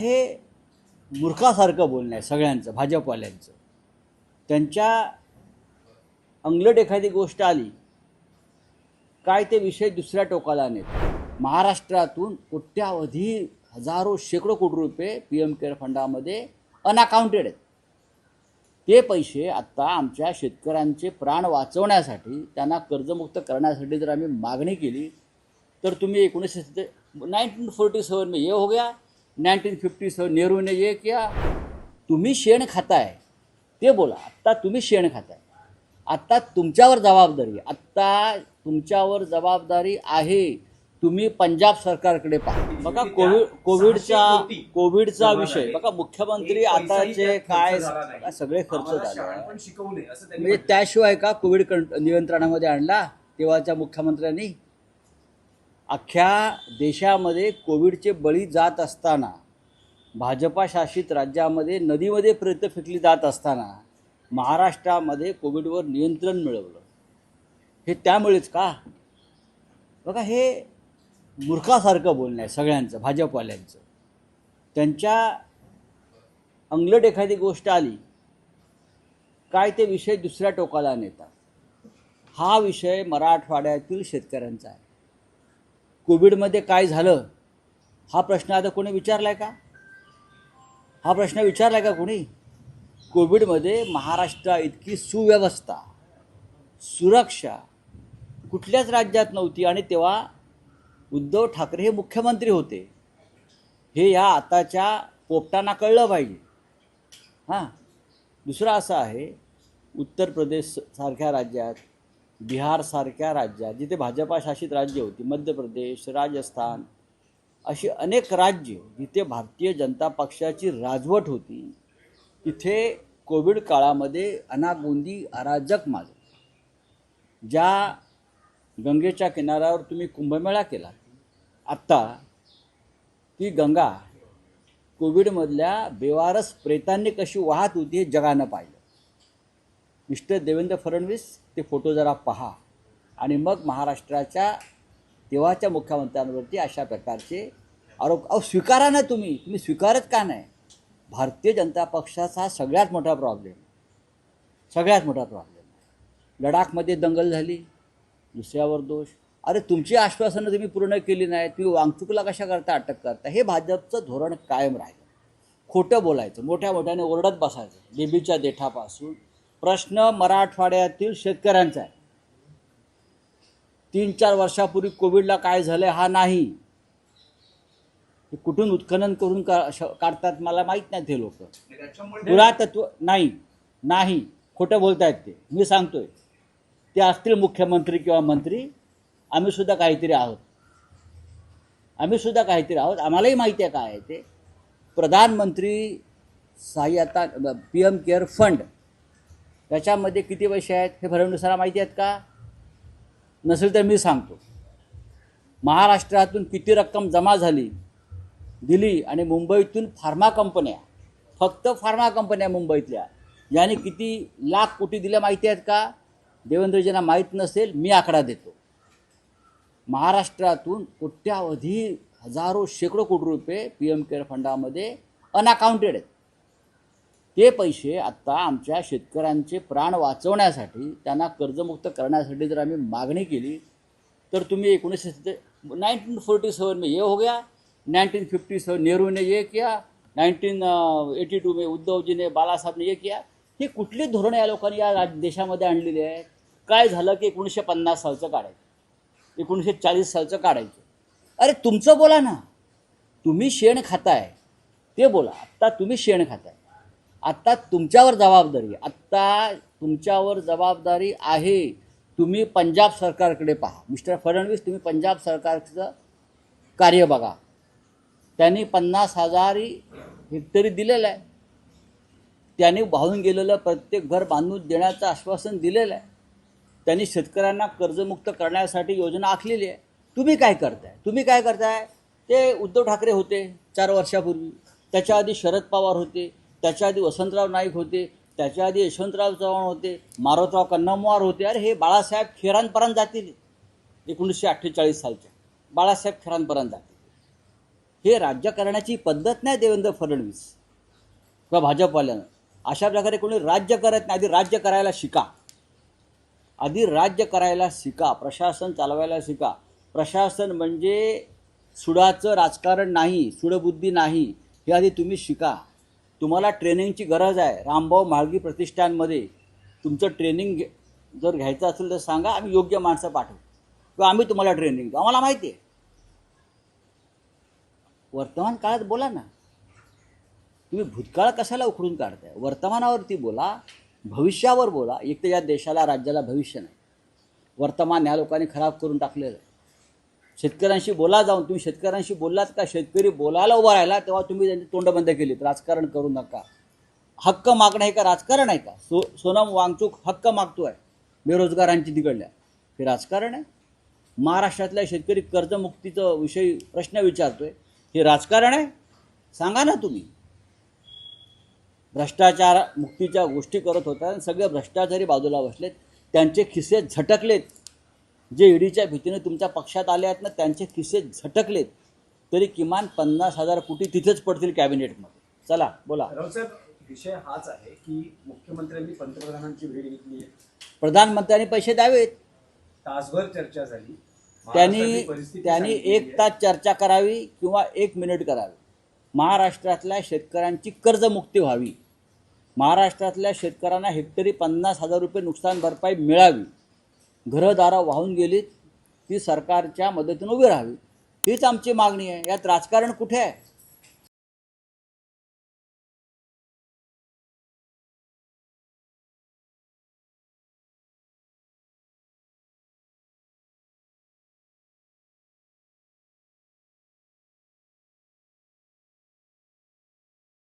हे मूर्खासारखं बोलणं आहे सगळ्यांचं भाजपवाल्यांचं. त्यांच्या अंगलट एखादी गोष्ट आली काय ते विषय दुसऱ्या टोकाला नेत. महाराष्ट्रातून कोट्यावधी हजारो शेकडो कोटी रुपये पी एम केअर फंडामध्ये अनअकाउंटेड आहेत. ते पैसे आत्ता आमच्या शेतकऱ्यांचे प्राण वाचवण्यासाठी त्यांना कर्जमुक्त करण्यासाठी जर आम्ही मागणी केली तर तुम्ही एकोणीसशे नाईन्टीन फोर्टी सेवन मे ये हो गया. नाईन्टीन फिफ्टी सेवन नेहरू ने ये किया तुम्ही शेण खाताय. ते बोला आत्ता तुम्ही शेण खाताय. आत्ता तुमच्यावर जबाबदारी. आत्ता तुमच्यावर जबाबदारी आहे. तुम्ही पंजाब सरकारकडे पहा. बघा कोविड कोविडचा कोविडचा विषय. बघा मुख्यमंत्री आताचे काय काय सगळे खर्च झाले. म्हणजे त्याशिवाय का कोविड नियंत्रणामध्ये आणला तेव्हाच्या मुख्यमंत्र्यांनी? अख्ख्या देशामध्ये कोविडचे बळी जात असताना भाजपा शासित राज्यामध्ये नदीमध्ये प्रेत फेकली जात असताना महाराष्ट्रामध्ये कोविडवर नियंत्रण मिळवलं. हे त्यामुळेच का? बघा हे मूर्खासारखं बोलणं आहे सगळ्यांचं भाजपवाल्यांचं. त्यांच्या अंगलट एखादी गोष्ट आली काय ते विषय दुसऱ्या टोकाला नेतात? हा विषय मराठवाड्यातील शेतकऱ्यांचा आहे. कोविडमध्ये काय झालं? हा प्रश्न आता कोणी विचारलाय का? हा प्रश्न विचारलाय का कोणी? कोविडमध्ये महाराष्ट्रा इतकी सुव्यवस्था सुरक्षा कुठल्याच राज्यात नव्हती आणि तेव्हा उद्धव ठाकरे हे मुख्यमंत्री होते. हे या आताच्या पोपटांना कळलं पाहिजे. हां. दुसरं असं आहे उत्तर प्रदेश सारख्या राज्यात बिहारसारख्या राज्यात जिथे भाजपा शासित राज्य होती मध्य प्रदेश राजस्थान अशी अनेक राज्य जिथे भारतीय जनता पक्षाची राजवट होती तिथे कोविड काळामध्ये अनागोंदी अराजक माजली. ज्या गंगेच्या किनाऱ्यावर तुम्ही कुंभमेळा केला आत्ता ती गंगा कोविडमधल्या बेवारस प्रेतांनी कशी वाहत होती हे जगानं पाहिलं. मिस्टर देवेंद्र फडणवीस ते फोटो जरा पहा. आणि मग महाराष्ट्राच्या तेव्हाच्या मुख्यमंत्र्यांवरती अशा प्रकारचे आरोप. अहो स्वीकारा ना तुम्ही. तुम्ही स्वीकारत का नाही? भारतीय जनता पक्षाचा हा सगळ्यात मोठा प्रॉब्लेम सगळ्यात मोठा प्रॉब्लेम लडाखमध्ये दंगल झाली. दुसऱ्यावर दोष. अरे तुमची आश्वासनं तुम्ही पूर्ण केली नाही तुम्ही वांगचुकला कशा करता अटक करता? हे भाजपचं धोरण कायम राहिलं. खोटं बोलायचं. मोठ्या मोठ्याने ओरडत बसायचं. बेबीच्या देठापासून प्रश्न मराठवाड्यातील शेतकऱ्यांचा आहे. तीन चार वर्षापूर्वी कोविडला काय झालं हा नाही. हे कुठून उत्खनन करून का काढतात मला माहीत नाही ते लोक. पुरातत्व नाही नाही. खोटं बोलतायत ते. मी सांगतोय. ते असतील मुख्यमंत्री किंवा मंत्री. आम्ही सुद्धा काहीतरी आहोत. आम्ही सुद्धा काहीतरी आहोत. आम्हालाही माहिती आहे काय आहे ते. प्रधानमंत्री सहाय्यता पी एम केअर फंड. त्याच्यामध्ये किती पैसे आहेत हे फडणवीसाला माहिती आहेत का? नसेल तर मी सांगतो. महाराष्ट्रातून किती रक्कम जमा झाली दिली आणि मुंबईतून फार्मा कंपन्या फक्त फार्मा कंपन्या मुंबईतल्या याने किती लाख कोटी दिल्या माहिती आहेत का? देवेंद्रजींना माहीत नसेल मी आकडा देतो. महाराष्ट्रातून कोट्यावधी हजारो शेकडो कोटी रुपये पी एम केअर फंडामध्ये अनअकाउंटेड आहेत. ते पैसे आत्ता आमच्या शेतकऱ्यांचे प्राण वाचवण्यासाठी त्यांना कर्जमुक्त करण्यासाठी जर आम्ही मागणी केली तर तुम्ही एकोणीसशे सत्ते नाईन्टीन फोर्टी सेवन में ये हो गया. नाइनटीन फिफ्टी सेवन नेहरू ने ये किया. नाईन्टीन एटी टू में उद्धवजीने बालासाहेबने ये किया. ही कुठली धोरणं या लोकांनी या राज देशामध्ये आणलेली आहेत? काय झालं की एकोणीसशे पन्नास सालचं काढायचं? एकोणीसशे चाळीस सालचं काढायचं? अरे तुमचं बोला ना. तुम्ही शेण खाताय. ते बोला. आत्ता तुम्ही शेण खाताय. आत्ता तुमच्यावर जबाबदारी आत्ता तुमच्यावर जबाबदारी आहे. तुम्ही पंजाब सरकारकडे पहा. मिस्टर फडणवीस तुम्ही पंजाब सरकारचं कार्य बघा. त्यांनी पन्नास हजारी हेक्टरी दिलेलं आहे. त्यांनी वाहून गेलेलं प्रत्येक घर बांधून देण्याचं आश्वासन दिलेलं आहे. त्यांनी शेतकऱ्यांना कर्जमुक्त करण्यासाठी योजना आखलेली आहे. तुम्ही काय करताय? तुम्ही काय करताय? ते उद्धव ठाकरे होते चार वर्षापूर्वी. त्याच्या आधी शरद पवार होते. त्याच्या आधी वसंतराव नाईक होते त्याच्या आधी यशवंतराव चव्हाण होते मारोतराव कन्नमवार होते. अरे हे बाळासाहेब खेरांपर्यंत जातील एकोणीसशे अठ्ठेचाळीस सालच्या. बाळासाहेब खेरांपर्यंत जातील. हे राज्य करण्याची पद्धत नाही देवेंद्र फडणवीस किंवा भाजपवाल्यानं. अशा प्रकारे कोणी राज्य करत नाही आधी राज्य करायला शिका. आधी राज्य करायला शिका प्रशासन चालवायला शिका. प्रशासन म्हणजे सुडाचं राजकारण नाही सुडबुद्धी नाही हे आधी तुम्ही शिका. तुम्हाला ट्रेनिंगची गरज आहे. रामभाऊ म्हाळगी प्रतिष्ठानमध्ये तुमचं ट्रेनिंग घे जर घ्यायचं असेल तर सांगा आम्ही योग्य माणसं पाठवू. किंवा आम्ही तुम्हाला ट्रेनिंग देऊ. आम्हाला माहिती आहे. वर्तमान काळात बोला ना. तुम्ही भूतकाळ कशाला उखडून काढताय? वर्तमानावरती बोला भविष्यावर बोला. एक तर या देशाला राज्याला भविष्य नाही. वर्तमान ह्या लोकांनी खराब करून टाकलेलं आहे. शेतकऱ्यांशी बोला जाऊन तुम्ही शेतकऱ्यांशी बोललात का? शेतकरी बोलायला उभा राहिला तेव्हा तुम्ही त्यांची तोंड बंद केली राजकारण करू नका. हक्क मागणं हे का राजकारण आहे का? सो सोनम वांगचूक हक्क मागतो आहे बेरोजगारांची तिकडल्या हे राजकारण आहे. महाराष्ट्रातल्या शेतकरी कर्जमुक्तीचं विषयी प्रश्न विचारतोय. हे राजकारण आहे? सांगा ना तुम्ही. भ्रष्टाचार मुक्तीच्या गोष्टी करत होता आणि सगळे भ्रष्टाचारी बाजूला बसलेत. त्यांचे खिसे झटकलेत. जे ईडीच्या भीतीने तुमच्या पक्षात आले आहेत ना त्यांचे खिसे झटकलेत तरी किमान पन्नास हजार कोटी तिथेच पडतील कॅबिनेटमध्ये. चला बोला. विषय हाच आहे की मुख्यमंत्र्यांनी पंतप्रधानांची भेट घेतली आहे. प्रधानमंत्र्यांनी पैसे द्यावेत. तासभर चर्चा झाली. त्यांनी परिस्थिती त्यांनी सांगितली एक आहे. तास चर्चा करावी किंवा एक मिनिट करावी. महाराष्ट्रातल्या शेतकऱ्यांची कर्जमुक्ती व्हावी. महाराष्ट्रातल्या शेतकऱ्यांना हेक्टरी पन्नास हजार रुपये नुकसान भरपाई मिळावी. घरंदारं वाहून गेलीत ती सरकारच्या मदतीनं उभी राहावी. हीच आमची मागणी आहे. यात राजकारण कुठे आहे?